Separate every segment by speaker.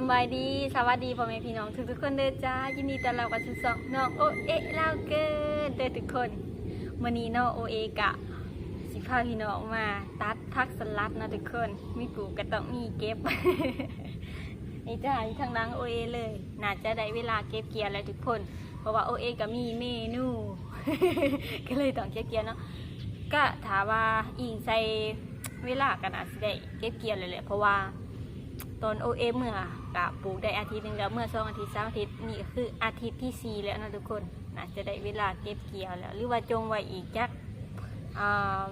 Speaker 1: สบายดีสวัสดีพ่อแม่พี่น้องทุกทุกๆคนเด้อจ้ายินดีต้อนรับกับชุดสองน้องโอเอะลาเกินเด้อทุกคนวันนี้น้องโอเอกะสิพาพี่น้องมาตัดพักสลัดนะทุกคนมีปูก็ต้องมีเก็บนี่จ้าอยู่ทางหลังโอเอเลยน่าจะได้เวลาเก็บเกี่ยวแล้วทุกคน เพราะว่าโอเอก็มีเมนูก็เลยต้องเก็บเกี่ยวเนาะก็ถามว่าอิงใส่เวลากันอาจจะได้เก็บเกี่ยวเลยแหละเพราะว่า ตอนโอเอเมื่อกะปลูกได้อาทิตย์หนึ่งแล้วเมื่อสองอาทิตย์สามอาทิตย์นี่คืออาทิตย์ที่สี่แล้วนะทุกคนน่าจะได้เวลาเก็บเกี่ยวแล้ว หรือว่าจงไว้อีกจักอ่า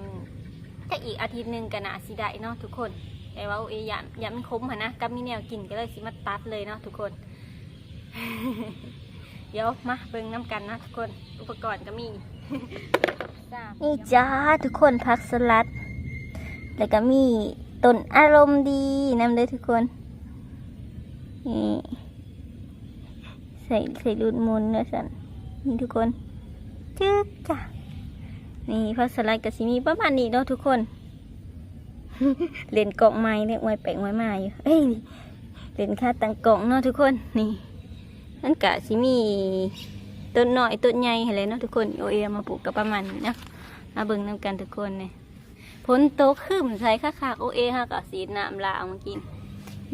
Speaker 1: อีกอาทิตย์หนึ่งก็น่าสิได้เนาะทุกคนแต่ว่าโอเอยามยามมันคมหั้นนะกับมีแนวกินก็เลยสิมาตัดเลยเนาะทุกคน เดี๋ยวมาเบิ่งน้ำกันนะทุกคนอุปกรณ์ก็มีนี่จ้าทุกคนพักสลัด แล้วก็มีต้นอารมณ์ดีนำเลยทุกคน นี่ใส่ใส่ดูดมุนเนื้อสันนี่ทุกคนจึ๊กจ้ะนี่พักสลัดกับซิมีประมาณนี้เนาะทุกคนเล่นกล่องไม้เนี่ยไว้แปลงไว้มาอยู่เอ้ยเล่นค่าตังกล่องเนาะทุกคนนี่นั่นกะซิมีต้นหน่อยต้นใหญ่อะไรเนาะทุกคนโอเอมาปลูกกับประมาณนี้เนาะมาเบิ่งนำกันทุกคนเนี่ยฝนตขึ้นใส่ค่าคาโอเอฮะกับสีน้ำลาเอามากิน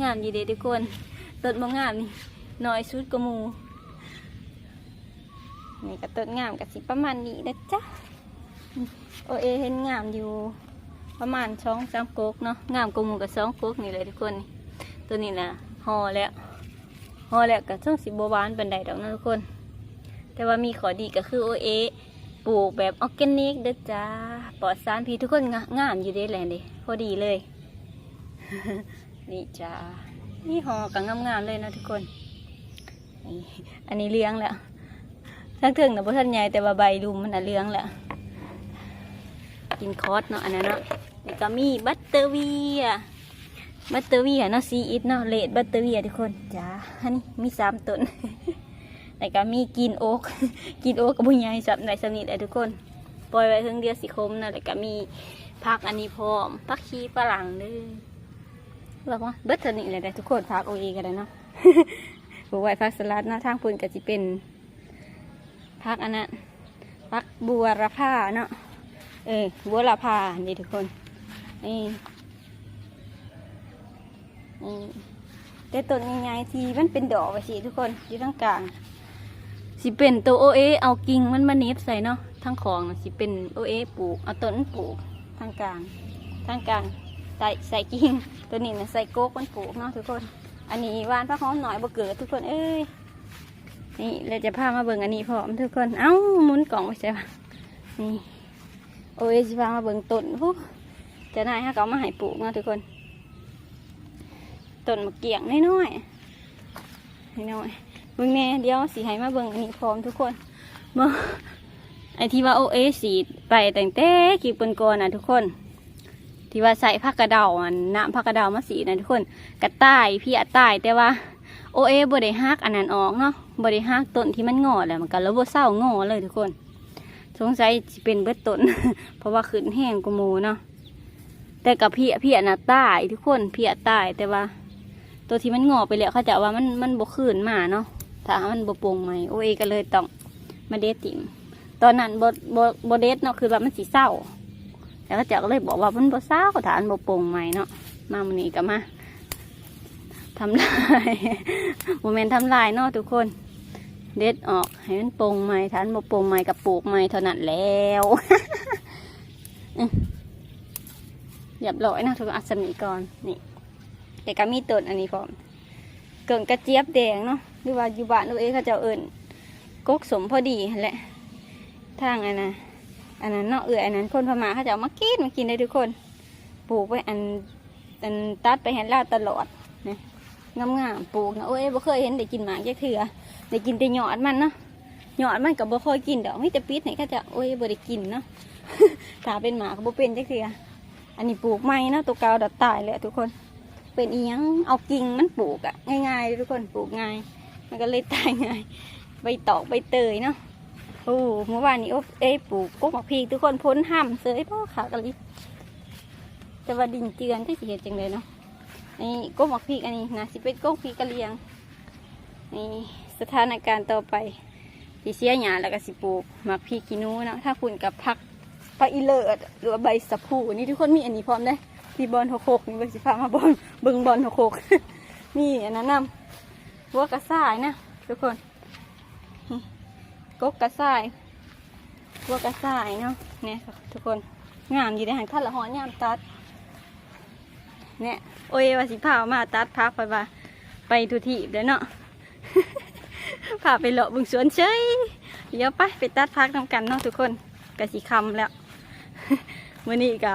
Speaker 1: งามดีเด้ทุกคน ต้นมะงงามนี่น้อยชุดกว่าหมูนี่ก็ต้นงามกับสีประมาณนี้นะจ๊ะโอเอเห็นงามอยู่ประมาณสองสามก๊กเนาะงามกว่าหมูกับสองก๊กนี่เลยทุกคนนี่ตัวนี้นะห่อแล้วห่อแล้วก็ต้องสีบหวานเป็นไดดอกนะทุกคน แต่ว่ามีขอดีก็คือโอเอปลูกแบบออร์แกนิกเด้อจ้าปลอดสารพิษทุกคนงามอยู่เด้แหละเด้พอดีเลย นี่จ้า นี่หอกับงามๆเลยนะทุกคน อันนี้เลี้ยงแล้วทั้งถึงนะพ่ท่านใหญ่แต่ว่าใบรุมมันน่ะเลี้ยงแล้วกินคอสเนาะอันนั้นเนาะนี่ก็มีบัตเตอร์เวียบัตเตอร์เวียเนาะซีอิทเนาะเลดบัตเตอร์เวียทุกคนจ้าอันนี้มีสามต้นแล้วก็มีกินโอ๊กกินโอ๊กกับผู้ใหญ่สับในสนิทเลยทุกคน ปล่อยไว้เพิ่งเดียวสิคมนะแล้วก็มีผักอันนี้พร้อมผักชีฝรั่งเด้อ บอกว่าเบิดสนิทเลยได้อทุกคนผักโอเอกันเลยเนาะปลูกไว้ผักสลัดเนาะทางปุ่นก็จะเป็นผักอันนั้นผักบัวระพาเนาะเออบัวระพานี่ทุกคนนี่นี่แต่ต้นใหญ่ๆที่มันเป็นดอกไปสิทุกคนอยู่ทั้งกลางสิเป็นตัวโอเอเอากิ่งมันมาเน็บใส่เนาะทั้งของสิเป็นโอเอปลูกเอาต้นปลูกทางกลางทางกลาง ส่ใส่กิ่งตัวนี้นะใส่โก๊กมันปลูกเนาะทุกคน อันนี้วานพระหอมหน่อยบ่เกิดทุกคนเอ้ยนี่เราจะพามาเบิ่งอันนี้พร้อมทุกคน เอ้ามุนกล่องไปใช่ปะนี่โอเอสิพามาเบิ่งต้นพวกจะนายฮะก็เอามาให้ปลูกเนาะทุกคนต้นมะเกียงน้อยๆน้อยๆเบิ่งแน่เดี๋ยวสีให้มาเบิ่งอันนี้พร้อมทุกคนเมื่อไอที่ว่าโอเอสีไปแต่งแต่คลิปนก่อนๆนะทุกคน ที่ว่าใส่ผักกระเดาอันน้ำผักกระเดามาสีนะทุกคนกระต่ายพี่อะตายแต่ว่าโอเอบได้ฮักอันนั้นออกเนาะบได้ฮักต้นที่มันงอแล้วมันก็แล้วบ่เศร้างอเลยทุกคน สงสัยสิเป็นเบิดต้น เพราะว่าขึ้นแห้งกว่าหมูเนาะแต่กับพี่พี่อะน่ะตายทุกคนพี่อะตายแต่ว่า ตัวที่มันงอไปแล้วเขาจะว่ามันมันบกคืนมาเนาะถ้ามันบโปร่งใหมโอเอก็เลยต้องมาเดทติมตอนนั้นบบบเดทเนาะคือว่ามันสีเศร้า แล้วเขาก็เลยบอกว่ามันบเศร้าฐานบโปร่งใหม่เนาะมามันนี้ก็มาทำลายโมเมนทำลายเนาะทุกคน เด็ดออกให้มันโปร่งใหม่ฐานบโปร่งใหม่กับปลูกใหม่เท่านั้นแล้วอืมเรียบร้อยนะทุกคนอัศมีก่อนนี่แต่ก็มีต้นอันนี้พร้อมเกิงกระเจี๊ยบแดงเนาะหรือว่าอยู่บ้านตัวเองเขาจะเอิญกกสมพอดีแหละทางอันน่ะ อันนั้นเนาะเอืออันนั้นคนพม่าเขาจะเอามากินมากินได้ทุกคน ปลูกไว้อันอันตัดไปเห็นลาตลอดนะงามๆปลูกนะโอ้ยบ่เคยเห็นได้กินหมากจักเถื่อได้กินแต่หยอดมันเนาะหยอดมันกับบ่ค่อยกินดอกมีแต่ปิดนี่เขาจะโอ้ยบ่ได้กินเนาะถ้าเป็นหมาก็บ่เป็นจักเถื่ออันนี้ปลูกใหม่เนาะตัวเกาดัดตายเลยทุกคน เป็นอียังเอากิ่งมันปลูกอะง่ายๆทุกคนปลูกง่าย มันก็เลยตายง่ายใบตอกใบเตยเนาะ โอ้เมื่อวานนี้โอ๊บเอ้ปลูกกุ๊กหมากพีทุกคนพ้นห้ามเสยพ่อขากะลิแต่ว่าดินเจือนที่สิเห็ดจังเลยเนาะนอันนี้กกหมักพริกอันนี้นะสิเป็นกกพริกกะเหรียงนี่สถานการณ์ต่อไปสิเสียหยาแล้วก็สิปลูกหมักพริกขี้หนูเนาะถ้าคุณกับผักผักอีเลิศหรือว่าใบสะพูนี่ทุกคนมีอันนี้พร้อมได้ที่บอลหกหกนี่เบิ่งสิพามาบอลเบิ่งบอลหกหกมีอันนั้นนำหัวกระส่ายนะทุกคน กกกระส่ายหัวกระส่ายเนาะเนี่ยทุกคนงามอยู่ในหางท่านละหอนยามตัดเนี่ยโอ้ยว่าสิพามาตัดพักไปว่าไปทุทีบเด้อเนาะพาไปเลาะบึงสวนเฉยเดี๋ยวไปไปตัดพักนำกันเนาะทุกคนกะสิคำแล้วมื่อนี้ก็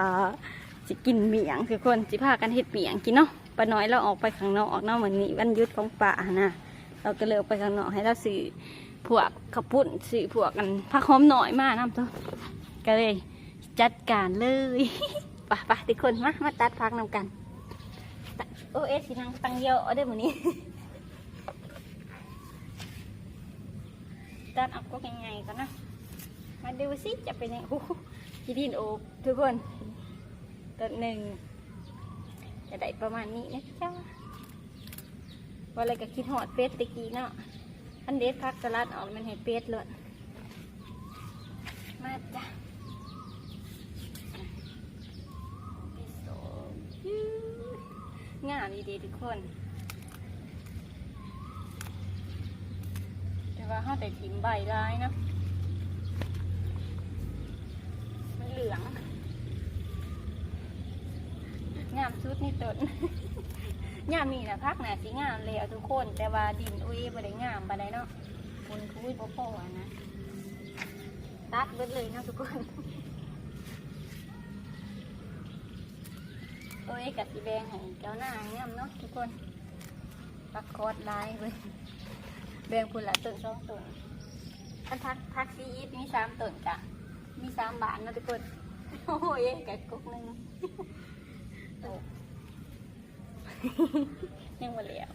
Speaker 1: สิกินเมียงทุกคนสิพากันเฮ็ดเมียงกินเนาะป้าน้อยเราออกไปข้างนอกเนาะวันนี้วันยุดของป่านะเราก็เลยออกไปข้างนอกให้เราซื้อ พวกข้าวปุ้นซื้อพวกกันผักหอมหน่อยมากน้ำตัวก็เลยจัดการเลยไปไปทุกคนมามาตัดพักนำกันโอ้เอสสินังตังเยอะได้หมดนี้ตัดเอาก็ยังไงก่อนนะมาดูสิจะเป็นยังไงโอ้โหกีดินโอบทุกคนตัวหนึ่งจะได้ประมาณนี้นะจ๊ะว่าอะไรก็คิดหอดเป็ดตะกี้เนาะ อันเด็ดพักสลัดออกมันเห็นเป็ดเลยมาจ้ะพี่โสยูงามดีๆทุกคน แต่ว่าห้าแต่ถิ่มใบร้ายนะ มันเหลือง งา ดนี่ต้นงามนี่นะพักน่ะสีงามเลยทุกคน แต่ว่าดินอุ้ยบ่ได้งามบ่ได้เนาะคนคุยบ่พออะนะตัดเบิดเลยเนาะทุกคนโอ้ยกับสีแดงให้เจ้าหน้างามเนาะทุกคนปักคอดลายเว้ยแบงพุ่นละต้นสองต้นอันพักพักซีอีทมีสามต้นกะมีสามบาทนะทุกคนโอ้ยแกะกุ๊กหนึ่ง ยังหมดแล้ว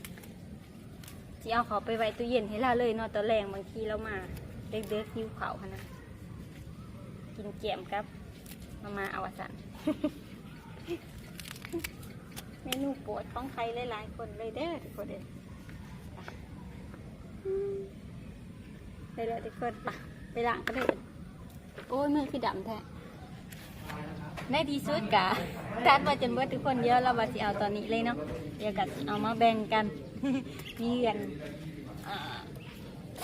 Speaker 1: จีเอาเขาไปไว้ตู้เย็นให้เราเลยเนาะตอนแรงบางทีเรามาเด็กๆหิวเขาค่ะนะกินแกมครับ มามาอาวสันเมนูโปรดของใครหลายๆคนเลยเด้อทุกคนเด้อไปเลยทุกคนไปไปล้างก็ได้โอ้ยมือคือดำแท้ ในที่สุดกะตัดมาจนเบิดทุกคนเยอะเราว่าสิเอาตอนนี้เลยเนาะเดี๋ยวกัเอามาแบ่งกันมีเงิน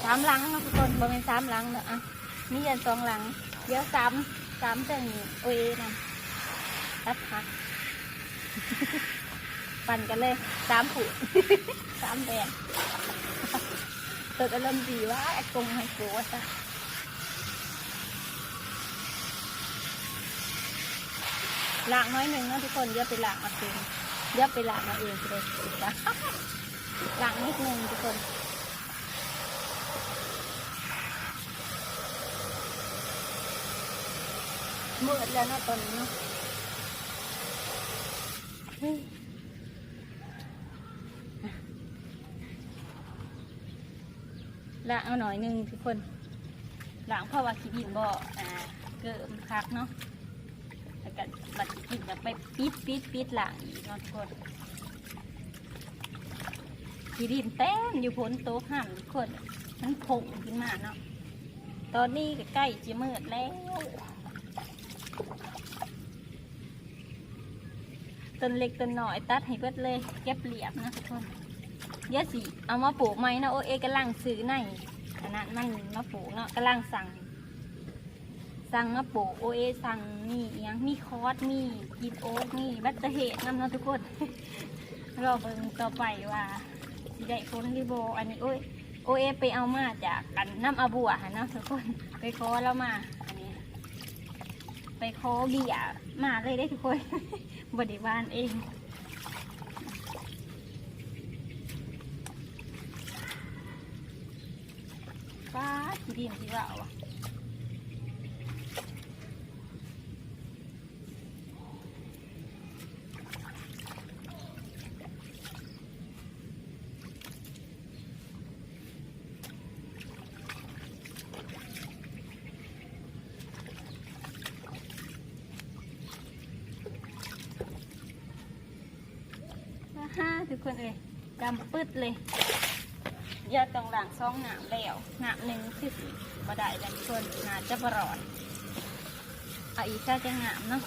Speaker 1: สามหลังเนาะทุกคนบ่เป็นสามหลังเนาะอะมีเงินสองหลังเดี๋ยวสามสามเจังโอ้ยนะตัดพักปั่นกันเลยสามผูสามแบนตกอารมณ์ดีว่าไอ้กงให้กูว่าซะ หลากน้อยหนึ่งนะทุกคนเดี๋ยวไปหลากมาเองเดี๋ยวไปหลากมาเองเลยหลากนิดนึงทุกคนมืดแล้วนะตอนนี้เนาะล้างเอาหน่อยหนึงทุกคนหล้างเพราะว่าขี้ดินบ่อ่าเกิมคักเนาะ ก็บัดขี้ดินแบบไปปิดปิดปิดหล้างอีกเนาะทุกคนขี้ดินเต็มอยู่พ้นโต๊ะห้ามทุกคนมันผงขึ้นมาเนาะตอนนี้ก็ใกล้จะมืดแล้วต้นเล็กต้นหน้อยตัดให้เบิดเลย เก็บเหลียบนะทุกคนเดี๋ยสิเอามาปลูกไหมนะโอเอกำลังซื้อในขนาดมันมาปลูกเนาะกำลังสั่ง สั่งมาปลูโอเอสั่งมีอหยังมีคอสมีกินโอ๊กมีบัตเตอร์เฮดนำเนาะทุกคน รอเบิ่งต่อไปว่าสิได้ผลหรือโบอันนี้โอ้ยโอเอไปเอามาจากกันน้ำอาบัวค่ะเนาะทุกคนไปขอแล้วมาอันนี้ ไปขอเบียมาเลยได้ทุกคนบไดิวานเองป้าที่ดินที่ว่าอะ ฮ่าทุกคนเลยดำปึ๊ดเลยยาตรงหลังซองหนามแล้วหนามหนึ่งคือสิบ่ได้แล้วทุกคนหนาจะบรอดเอาอีกแค่จะหนามเนาะ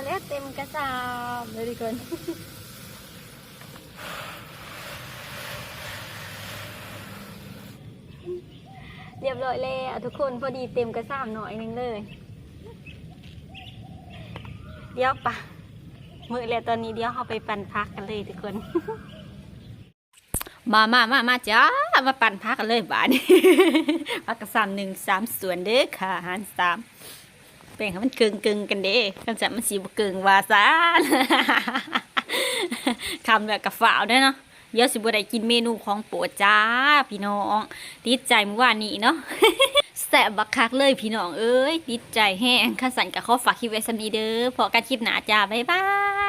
Speaker 1: มาแล้วเต็มกระสอบเลยทุกคนเรียบร้อยแล้วทุกคนพอดีเต็มกระสามหน่อยนึงเลย เดี๋ยวปะมือแล้วตอนนี้เดี๋ยวเราไปปั่นพักกันเลยทุกคน มามามามาจ้ามาปั่นพักกันเลยบ้านพักกันสามหนึ่งสามส่วนเด้อค่ะหารสาม ป็นให้มันกึ่งกึงกันเด้กันจะมันสีบกึ่งวาซานคำแบบกระฝาวได้อเนาะเดี๋ยวสิบได้กินเมนูของโปรดจ้าพี่น้องติดใจเมื่อวานนี้เนาะแสบบักคักเลยพี่น้องเอ้ยติดใจแห้งข้าสันกับข้อฝากคลิปไว้สำนีเด้อพอกันคลิปหนาจ้าบ๊ายบาย